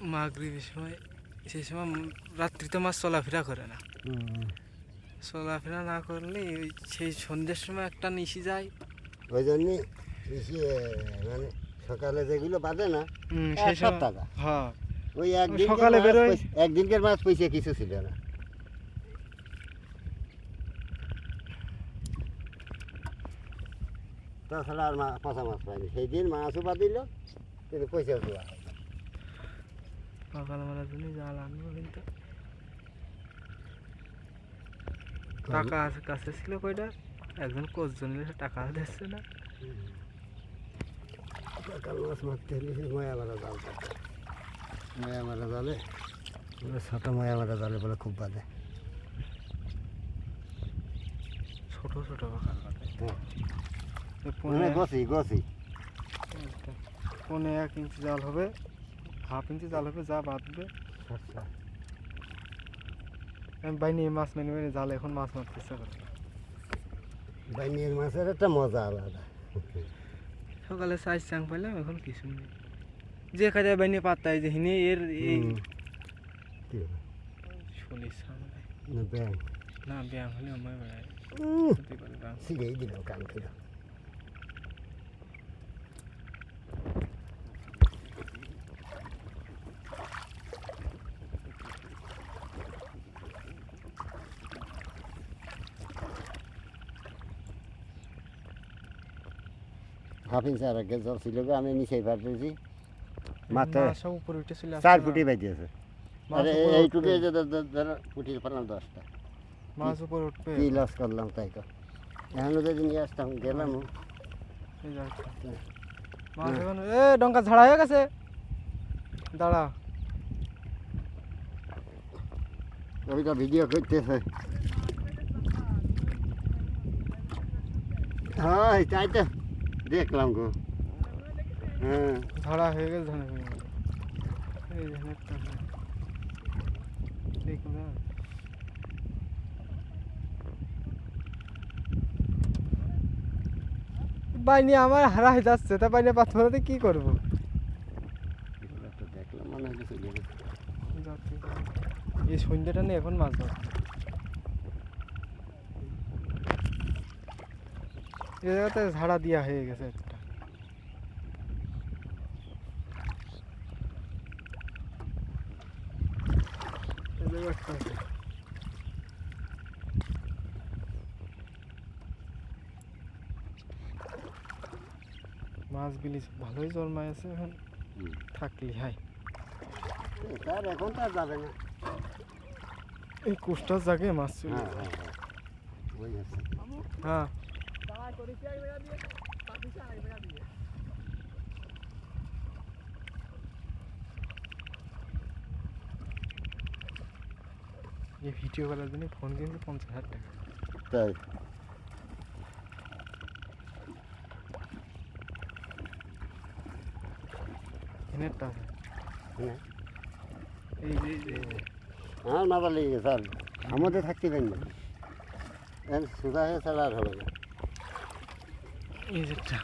মাগরিবের সময় সেই সময় রাত্রিতে মাছ চলাফেরা করে না। চলাফেরা না করলে ওই সেই সন্ধ্যের সময় একটা নিশি যায়। ওই জন্যে মানে সকালে যেগুলো বাঁধে না সেই সপ্তাহ হ্যাঁ। ওই একদিন সকালে বেরোয়। একদিনকার মাছ পয়সা কিছু ছিল না। তাছাড়া আর পচা মাছ পাইনি সেই দিন মাছও বাঁধিল কিন্তু পয়সাও দেওয়া হয় না। সকাল মারার জন্য জাল আনব কিন্তু। টাকা আছে কাছে ছিল কয়টা? একজন কোচ জন টাকা দিচ্ছে না। সকাল মাছ মারতে হলে সেই মারা জাল থাকে মারা জালে? বলে ছোট ময়া মারা জালে বলে খুব ছোট ছোট হ্যাঁ। মানে গছি গছি। পনে এক ইঞ্চি জাল হবে। হাফ ইঞ্চি জাল হবে যা বাঁধবে আচ্ছা আমি বাইনি মাছ মেনে মেনে জালে এখন মাছ মারতে ইচ্ছা করে। বাইনের মাছের একটা মজা আলাদা সকালে সাইজ চাং পাইলাম এখন কিছু নেই। যে কাজে বাইনি পাত্তাই যে হিনে এর এই হবে? সামনে। না ব্যাং না ব্যায়াম হলে আমার বেড়ায় দিল কান ছিল হাফিন স্যার আগে জল ছিল আমি নিচেই পাঠিয়েছি। মাথায় মাছ সব উপরে উঠে চলে চার ফুটি মাছ আরে এইটুকু উঠবে। ধরো ফুটির পারলাম দশটা। মাছ উপরে উঠবে? কি লস করলাম তাই তো। এখনও যদি নিয়ে আসতাম গেলাম। এই যা। মাছ এখন এ ডঙ্কা ঝাড়া হয়ে গেছে। দাঁড়া। ওইটা ভিডিও করতেছে। হয় তাই তো। দেখলাম গো। হ্যাঁ। ঝাড়া হয়ে গেছে ধানে হয়ে গেল। এই ধানেরটা ঠিক বাইনি আমার হারা হয়ে যাচ্ছে। তা বাইনি পাথরতে কি করব? দেখলাম মনে। এই সন্ধ্যাটা নিয়ে এখন মাছ ধর এই জায়গাতে ঝাড়া দিয়া হয়ে গেছে একটা। মাছ বিলি ভালোই জন্মায় আছে এখন থাকলি হাই। তার এখন তো যাবে না। এই কোষ্টার জায়গায় মাছ চলে হ্যাঁ। এই ভিডিও করার জন্য ফোন কিনছে পঞ্চাশ হাজার টাকা। তাই? হ্যাঁ এই যে। আমার মাথা লেগে গেছে আমাদের থাকতে পারি না। সোজা হয়ে ছাড়া আর হবে। না এই যে একটা।